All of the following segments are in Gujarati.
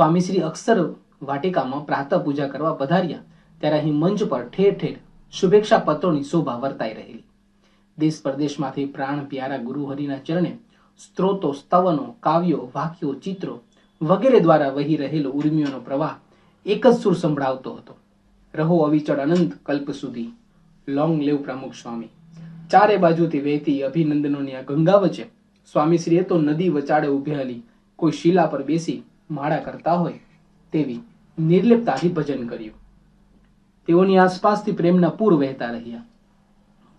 સ્વામીશ્રી અક્ષર વાટિકામાં પ્રાતઃ પૂજા કરવા પધાર્યા. ત્યારે અહીં મંચ પર ઠેર ઠેર શુભેચ્છા પત્રોની શોભા વર્તાઈ રહેલી. દેશ પરદેશમાંથી પ્રાણ પ્યારા ગુરુહરિના ચરણે સ્ત્રોતો સ્તવનો કાવ્યો, વાક્યો, ચિત્રો વગેરે દ્વારા વહી રહેલો ઉર્મિઓનો પ્રવાહ એક જ સુર સંભળાવતો હતો. રહો અવિચળ અનંત કલ્પ સુધી, લોંગ લેવ પ્રમુખ સ્વામી. ચારે બાજુથી વહેતી અભિનંદનોની આ ગંગા વચ્ચે સ્વામીશ્રીએ તો નદી વચાડે ઉભેલી કોઈ શિલા પર બેસી માળા કરતા હોય તેવી નિર્લિપ્તાથી ભજન કર્યું. તેઓની આસપાસથી પ્રેમના પૂર વહેતા રહ્યા.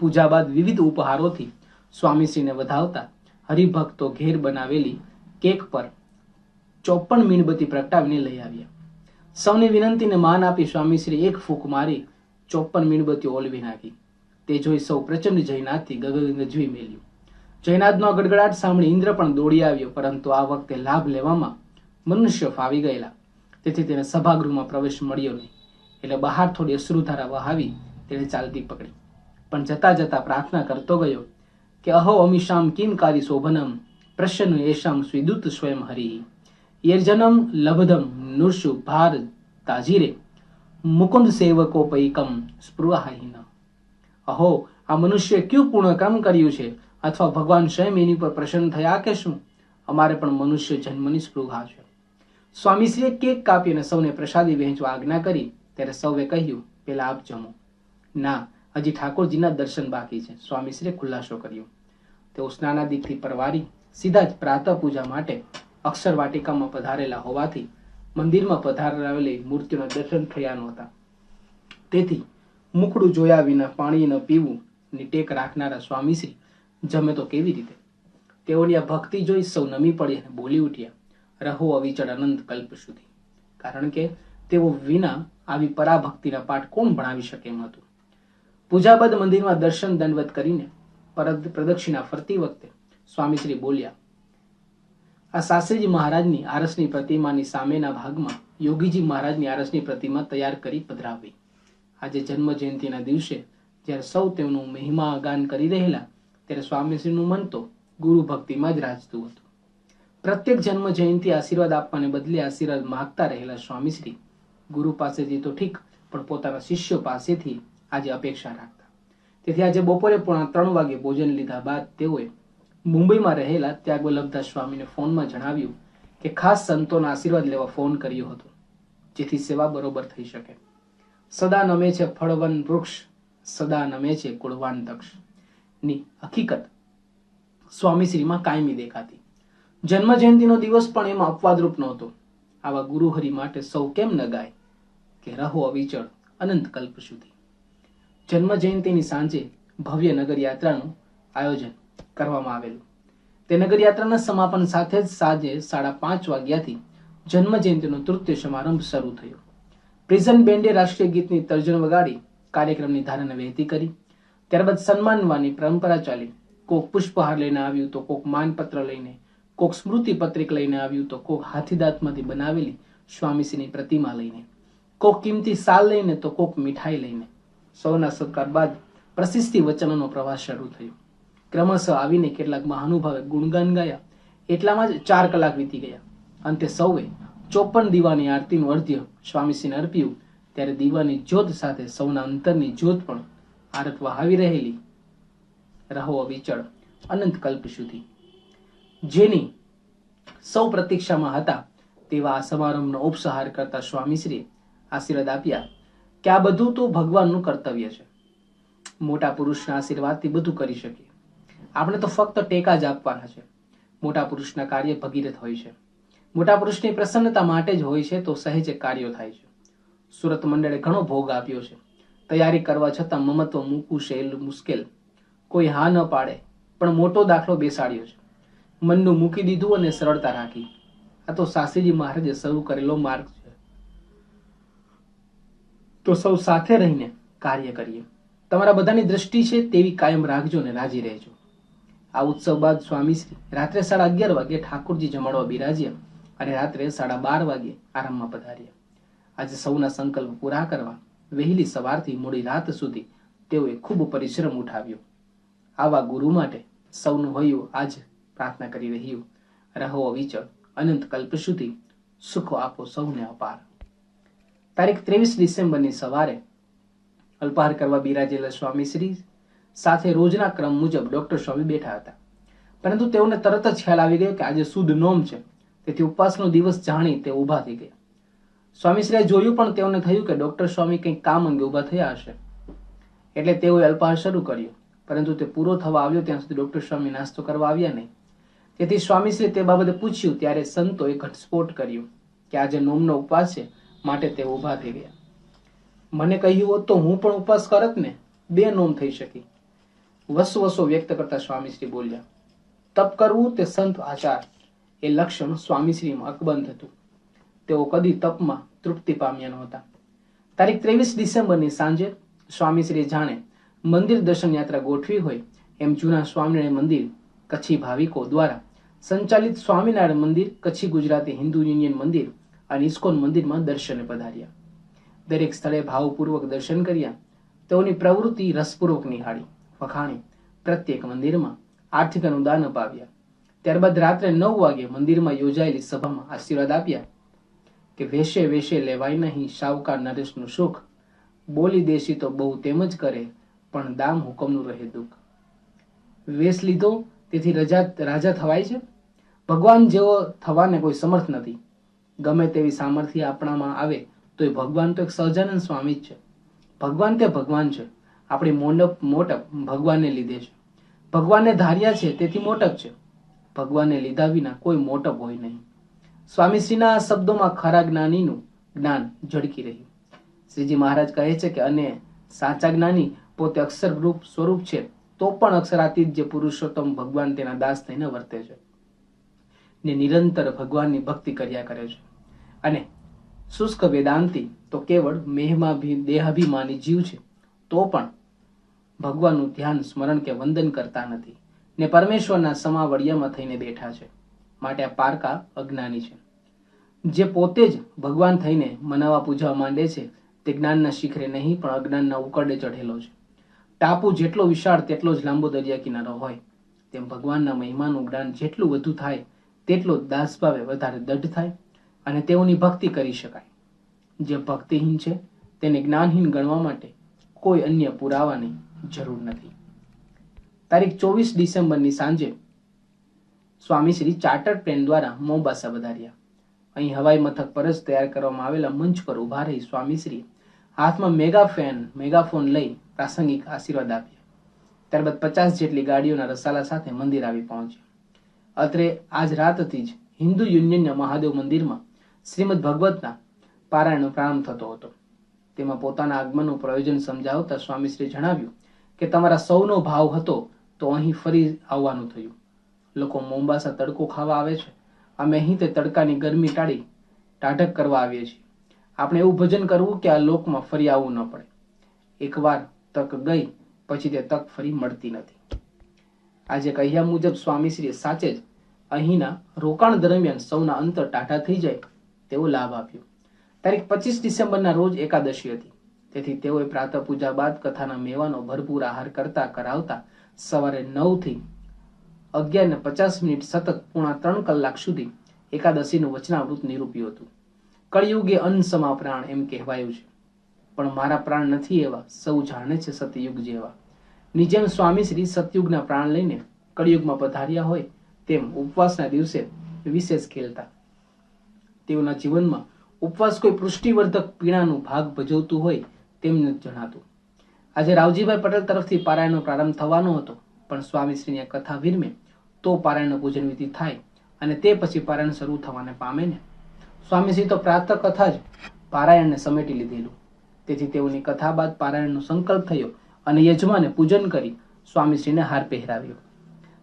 પૂજા બાદ વિવિધ ઉપહારોથી સ્વામીશ્રીને વધાવતા હરિભક્તો ઘેર બનાવેલી કેક પર ચોપન મીણબત્તી પ્રગટાવીને લઈ આવ્યા. સૌની વિનંતીને માન આપી સ્વામીશ્રી એક ફૂંક મારી ચોપન મીણબત્તીઓ ઓલવી નાખી. તે જોઈ સૌ પ્રચંડ જયનાથથી ગગન ગજવી મેલ્યું. જયનાથનો ગડગડાટ સાંભળી ઇન્દ્ર પણ દોડી આવ્યો, પરંતુ આ વખતે લાભ લેવામાં મનુષ્ય ફાવી ગયેલા. તેથી તેને સભાગૃહમાં પ્રવેશ મળ્યો નહીં. એટલે બહાર થોડી અશ્રુધારા વહાવી તેણે ચાલતી પકડી. પણ જતા જતા પ્રાર્થના કરતો ગયો કે, અહો, અમિશામ કિમ કારી શોભનમ પ્રસન્ન એશામ સ્વિદુત સ્વયં હરિ. યર્જનમ લભદમ નુર્ષુ ભાર તાજીરે. મુકુંદ સેવકો પૈકમ સ્પૃહાહીન. અહો, આ મનુષ્ય ક્યું પૂર્ણ કર્મ કર્યું છે? અથવા ભગવાન સ્વયં એની પર પ્રસન્ન થયા કે શું? અમારે પણ મનુષ્ય જન્મની સ્પૃહા છે. સ્વામીશ્રીએ કેક કાપી અને સૌને પ્રસાદી વહેંચવા આજ્ઞા કરી, ત્યારે સૌએ કહ્યું, પેલા આપ જમો. ના, હજી ઠાકોરજીના દર્શન બાકી છે. સ્વામીશ્રીએ ખુલાસો કર્યો. તેઓ સ્નાનાદિકથી પરવારી, સીધા જ પ્રાતઃ પૂજા માટે અક્ષર વાટિકામાં પધારેલા હોવાથી મંદિરમાં પધારાવેલી મૂર્તિઓના દર્શન થયા નહોતા તેથી મુખડું જોયા વિના પાણી ન પીવું ની ટેક રાખનારા સ્વામીશ્રી જમે તો કેવી રીતે? તેઓની આ ભક્તિ જોઈ સૌ નમી પડી અને બોલી ઉઠ્યા. રહો અવિચળ અનંત કલ્પ સુધી. કારણ કે તેઓ વિના આવી પરાભક્તિના પાઠ કોણ ભણાવી શકે એમ હતું? પૂજાબદ્ધ મંદિરમાં દર્શન દંડવત કરીને પરત પ્રદક્ષિણા ફરતી વખતે સ્વામીશ્રી બોલ્યા, આ શાસ્ત્રીજી મહારાજની આરસની પ્રતિમાની સામેના ભાગમાં યોગીજી મહારાજની આરસની પ્રતિમા તૈયાર કરી પધરાવી. આજે જન્મ જયંતિના દિવસે જ્યારે સૌ તેમનું મહિમા ગાન કરી રહેલા, ત્યારે સ્વામીશ્રીનું મન તો ગુરુ ભક્તિમાં જ રાજતું હતું. પ્રત્યેક જન્મ જયંતિ આશીર્વાદ આપવાને બદલે આશીર્વાદ માગતા રહેલા સ્વામીશ્રી ગુરુ પાસેથી તો ઠીક, પણ પોતાના શિષ્યો પાસેથી આજે અપેક્ષા રાખતા. તેથી આજે બપોરે પોણા ત્રણ વાગે ભોજન લીધા બાદ તેઓએ મુંબઈમાં રહેલા ત્યાગ વલ્લભદાસ સ્વામીને ફોનમાં જણાવ્યું કે ખાસ સંતોના આશીર્વાદ લેવા ફોન કર્યો હતો, જેથી સેવા બરોબર થઈ શકે. સદા નમે છે ફળવન વૃક્ષ, સદા નમે છે કુળવાન દક્ષ. ની હકીકત સ્વામીશ્રીમાં કાયમી દેખાતી. જન્મ જયંતિનો દિવસ પણ એમાં અપવાદરૂપ નહોતો. આવા ગુરુહરિ માટે સૌ કેમ ન ગાય? કે રહો અવિચળ, અનંત કલ્પ સુધી. જન્મ જયંતિની સાંજે ભવ્ય નગર યાત્રાનું આયોજન કરવામાં આવેલું. તે નગર યાત્રાના સમાપન સાથે જ સાંજે સાડા પાંચ વાગ્યાથી જન્મજયંતિનો તૃતીય સમારંભ શરૂ થયો. પ્રિઝન બેન્ડે રાષ્ટ્રીય ગીતની તર્જન વગાડી કાર્યક્રમની ધારાને વહેતી કરી. ત્યારબાદ સન્માનવાની પરંપરા ચાલી. કોક પુષ્પહાર લઈને આવ્યું તો કોક માનપત્ર લઈને કોક સ્મૃતિ પત્રિક લઈને આવ્યું તો કોક હાથીદાંતમાંથી બનાવેલી સ્વામીશ્રીની પ્રતિમા લઈને, કોક કિંમતી સાલ લઈને તો કોક મીઠાઈ લઈને. સૌના સત્કાર બાદ પ્રશિસ્તી વચનોનો પ્રવાસ શરૂ થયો. ક્રમશઃ આવીને કેટલાક મહાનુભાવે ગુણગાન ગાયા. એટલામાં જ ચાર કલાક વીતી ગયા. અંતે સૌએ ચોપન દીવાની આરતીનું અર્ધ્ય સ્વામીશ્રીને અર્પ્યું. ત્યારે દીવાની જ્યોત સાથે સૌના અંતરની જ્યોત પણ આરત વહાવી રહેલી. રહો અવિચળ, અનંત કલ્પ સુધી. જેની સૌ પ્રતીક્ષામાં હતા તેવા આ સમારંભનો ઉપસહાર કરતા સ્વામીશ્રીએ આશીર્વાદ આપ્યા કે આ બધું તો ભગવાનનું કર્તવ્ય છે. મોટા પુરુષના આશીર્વાદથી બધું કરી શકીએ. આપણે તો ફક્ત ટેકા જ આપવાના છે. મોટા પુરુષના કાર્ય ભગીરથ હોય છે. મોટા પુરુષની પ્રસન્નતા માટે જ હોય છે તો સહેજે કાર્યો થાય છે. સુરત મંડળે ઘણો ભોગ આપ્યો છે. તૈયારી કરવા છતાં મમત્વ મૂકવું છે એટલું મુશ્કેલ. કોઈ હા ન પાડે, પણ મોટો દાખલો બેસાડ્યો છે. મનનું મૂકી દીધું અને સરળતા રાખી. આ તો સાસીજી મહારાજે શરૂ કરેલો માર્ગ છે. તો સૌ સાથે રહીને કાર્ય કરીએ. તમારા બધાની દ્રષ્ટિ છે તેવી કાયમ રાખજો ને રાજી રહેજો. આ ઉત્સવ બાદ સ્વામીશ્રી રાત્રે સાડા અગિયાર વાગે ઠાકોરજી જમાડવા બિરાજ્યા અને રાત્રે સાડા બાર વાગે આરામમાં પધાર્યા. આજે સૌના સંકલ્પ પૂરા કરવા વહેલી સવારથી મોડી રાત સુધી તેઓએ ખૂબ પરિશ્રમ ઉઠાવ્યો. આવા ગુરુ માટે સૌનું હોયું આજ પ્રાર્થના કરી રહ્યું રહો અવિચળ. અનંત કલ્પ સુધી સુખો આપો સૌને અપાર. તારીખ ત્રેવીસ ડિસેમ્બરની સવારે અલ્પાહાર કરવા બિરાજેલા સ્વામીશ્રી સાથે રોજના ક્રમ મુજબ ડોક્ટર સ્વામી બેઠા હતા. પરંતુ તેઓને તરત જ ખ્યાલ આવી ગયો કે આજે સુદ નોમ છે. તેથી ઉપવાસનો દિવસ જાણી તે ઊભા થઈ ગયા. સ્વામીશ્રીએ જોયું પણ તેઓને થયું કે ડોક્ટર સ્વામી કંઈક કામ અંગે ઊભા થયા હશે. એટલે તેઓએ અલ્પાહાર શરૂ કર્યો. પરંતુ તે પૂરો થવા આવ્યો ત્યાં સુધી ડોક્ટર સ્વામી નાસ્તો કરવા આવ્યા નહીં. તેથી સ્વામીશ્રી તે બાબતે પૂછ્યું, ત્યારે સંતોએ ઘટસ્ફોટ કર્યો કે આજે નોમનો ઉપવાસ છે, માટે તે ઊભા થઈ ગયા. મને કહ્યું હોત તો હું પણ ઉપવાસ કરત ને બે નોમ થઈ શકી. વસો વસો વ્યક્ત કરતા સ્વામીશ્રી બોલ્યા, તપ કરવું તે સંત આચાર, એ લક્ષણ સ્વામીશ્રીમાં અકબંધ હતું. તેઓ કદી તપમાં તૃપ્તિ પામ્યા નહોતા. તારીખ ત્રેવીસ ડિસેમ્બરની સાંજે સ્વામીશ્રી જાણે મંદિર દર્શન યાત્રા ગોઠવી હોય, એમ જૂના સ્વામિનારાયણ મંદિર કચ્છી ભાવિકો દ્વારા સંચાલિત સ્વામિનારાયણ મંદિર, કચ્છી ગુજરાતી હિન્દુ યુનિયન મંદિર અને ઇસ્કોન મંદિરમાં દર્શને પધાર્યા. દરેક સ્થળે ભાવપૂર્વક દર્શન કર્યા. તેઓની પ્રવૃત્તિ રસપૂર્વક નિહાળી. વખાણી, પ્રત્યેક મંદિરમાં આર્થિક અનુદાન અપાવ્યા. ત્યારબાદ રાત્રે નવ વાગે મંદિરમાં યોજાયેલી સભામાં આશીર્વાદ આપ્યા કે વેશે વેશે લેવાય નહીં, શાવકાર નરેશનું સુખ બોલી દેશી તો બહુ તેમ જ કરે, પણ દામ હુકમનું રહે દુઃખ. વેશ લીધો, તેથી રજા, રાજા થવાય છે? ભગવાન જેવો થવાને કોઈ સમર્થ નથી. ગમે તેવી સામર્થ્ય આપણામાં આવે તો એ ભગવાન તો એક સહજાનંદ સ્વામી જ છે. ભગવાન તે ભગવાન છે. આપણી મોંડપ મોટપ ભગવાનને લીધે છે. ભગવાનને ધાર્યા છે, તેથી મોટપ છે. ભગવાનને લીધા વિના કોઈ મોટપ હોય નહીં. સ્વામીશ્રીના આ શબ્દોમાં ખરા જ્ઞાનીનું જ્ઞાન ઝળકી રહ્યું. શ્રીજી મહારાજ કહે છે કે અને સાચા જ્ઞાની પોતે અક્ષર રૂપ સ્વરૂપ છે, તો પણ અક્ષરાતીત જે પુરુષોત્તમ ભગવાન તેના દાસ થઈને વર્તે છે. ને નિરંતર ભગવાનની ભક્તિ કર્યા કરે છે. અને શુષ્ક વેદાંતિ તો કેવળ મેહમાં દેહાભિમાની જીવ છે. તો પણ ભગવાનનું ધ્યાન સ્મરણ કે વંદન કરતા નથી ને પરમેશ્વરના સમાવડિયામાં થઈને બેઠા છે. માટે આ પારકા અજ્ઞાની છે. જે પોતે જ ભગવાન થઈને મનાવા પૂજવા માંડે છે તે જ્ઞાનના શિખરે નહીં, પણ અજ્ઞાનના ઉકરડે ચઢેલો છે. ટાપુ જેટલો વિશાળ તેટલો જ લાંબો દરિયા કિનારો હોય. તેમ ભગવાનના મહિમાનું જ્ઞાન જેટલું વધુ થાય તેટલો દાસભાવે વધારે દઢ થાય અને તેઓની ભક્તિ કરી શકાય. જે ભક્તિહીન છે, તેને જ્ઞાનહીન ગણવા માટે કોઈ અન્ય પુરાવાની જરૂર નથી. તારીખ ચોવીસ ડિસેમ્બરની સાંજે સ્વામીશ્રી ચાર્ટર્ડ પ્લેન દ્વારા મોમ્બાસા વધાર્યા. અહીં હવાઈ મથક પર જ તૈયાર કરવામાં આવેલા મંચ પર ઊભા રહી સ્વામીશ્રી હાથમાં મેગા ફેન મેગાફોન લઈ પ્રાસંગિક આશીર્વાદ આપ્યા. ત્યારબાદ પચાસ જેટલી ગાડીઓના રસાલા સાથે મંદિર આવી પહોંચ્યા. અત્રે આજ રાતથી જ હિન્દુ યુનિયનના મહાદેવ મંદિરમાં શ્રીમદ ભગવતના પારાયણનો પ્રારંભ થતો હતો. તેમાં પોતાના આગમનનું પ્રયોજન સમજાવતા સ્વામીશ્રી જણાવ્યું કે તમારા સૌનો ભાવ હતો તો અહીં ફરી આવવાનું થયું. લોકો મોમ્બાસા તડકો ખાવા આવે છે. અમે અહીં તે તડકાની ગરમી ટાળી ટાઢક કરવા આવીએ છીએ. આપણે એવું ભજન કરવું કે આ લોકમાં ફરી આવવું ન પડે. એકવાર તક ગઈ, પછી તે તક ફરી મળતી નથી. આજે કહ્યા મુજબ સ્વામીશ્રીએ સાચે જ અહીંના રોકાણ દરમિયાન સૌના અંતર ટાઢા થઈ જાય તેવો લાભ આપ્યો. તારીખ પચીસ ડિસેમ્બરના રોજ એકાદશી હતી. તેથી તેઓએ પ્રાતઃ પૂજા બાદ કથાના મેવાનો ભરપૂર આહાર કરતા કરાવતા સવારે નવથી અગિયાર ને પચાસ મિનિટ સતત પૂણા ત્રણ કલાક સુધી એકાદશીનું વચનાવૃત નિરૂપ્યું હતું. કળિયુગે અન્ન સમા પ્રાણ એમ કહેવાયું છે. પણ મારા પ્રાણ નથી એવા સૌ જાણે છે સતયુગ જેવા. નિજેમ સ્વામી શ્રી સતયુગના પ્રાણ લઈને કળિયુગમાં પધાર્યા હોય તેમ ઉપવાસના દિવસે વિશેષ ખેલતા. તેઓના જીવનમાં ઉપવાસ કોઈ પુષ્ટિવર્ધક પીણાનું ભાગ ભજવતું હોય તેમ નથી જણાતું. આજે રાવજીભાઈ પટેલ તરફથી પારાયણનો પ્રારંભ થવાનો હતો, પણ સ્વામીશ્રીની કથા વિરમે તો પારાયણનું પૂજન વિધિ થાય અને તે પછી પારાયણ શરૂ થવાને પામે ને સ્વામીશ્રી તો પ્રાતઃ કથા જ પારાયણને સમેટી લીધેલું. તેથી તેઓની કથા બાદ પારાયણનો સંકલ્પ થયો અને યજમાને પૂજન કરી સ્વામીશ્રીને હાર પહેરાવ્યો.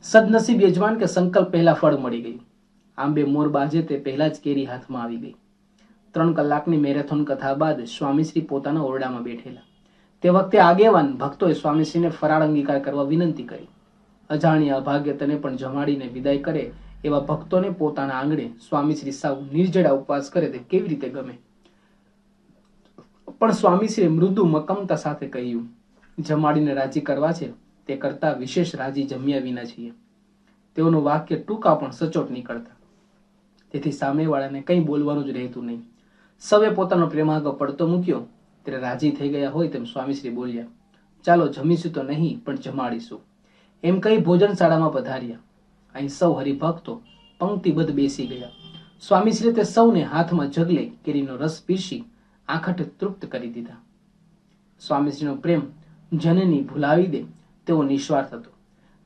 સદનસીબ યજમાન કે સંકલ્પ પહેલા ફળ મળી ગયું. આંબે મોર બાજે તે પહેલા જ કેરી હાથમાં આવી ગઈ. ત્રણ કલાકની મેરેથોન કથા બાદ સ્વામીશ્રી પોતાના ઓરડામાં બેઠેલા. તે વખતે આગેવાન ભક્તોએ સ્વામીશ્રીને ફરાળ અંગીકાર કરવા વિનંતી કરી. અજાણ્યા અભાગ્ય તને પણ જમાડીને વિદાય કરે એવા ભક્તોને પોતાના આંગણે સ્વામીશ્રી સાવ નિર્જળા ઉપવાસ કરે તે કેવી રીતે ગમે? પણ સ્વામીશ્રીએ મૃદુ મકમતા સાથે કહ્યું જમાડીને રાજી કરવા છે, તે કરતા વિશેષ રાજી જમ્યા વિના છીએ. તેઓનું વાક્ય ટૂંકા પણ સચોટ નીકળતા. તેથી સામેવાળાને કંઈ બોલવાનું જ રહેતું નહીં. સવે પોતાનો પ્રેમાગો પડતો મૂક્યો. ત્યારે રાજી થઈ ગયા હોય તેમ સ્વામીશ્રી બોલ્યા, ચાલો જમીશું તો નહીં, પણ જમાડીશું. એમ કહી ભોજનશાળામાં પધાર્યા. અહીં સૌ હરિભક્તો પંક્તિબદ્ધ બેસી ગયા. સ્વામીશ્રી તે સૌને હાથમાં જગલે કેરીનો રસ પીરસી આખટ તૃપ્ત કરી દીધા. સ્વામીશ્રીનો પ્રેમ જનની ભૂલાવી દે તેવો નિસ્વાર્થ હતો.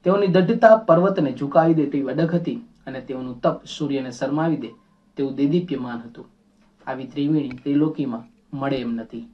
તેઓની દઢતા પર્વતને ઝુકાવી દે તેવી અડગ હતી અને તેઓનું તપ સૂર્યને શરમાવી દે તેવું દેદીપ્યમાન હતું. આવી ત્રિવેણી ત્રિલોકીમાં મળે એમ નથી.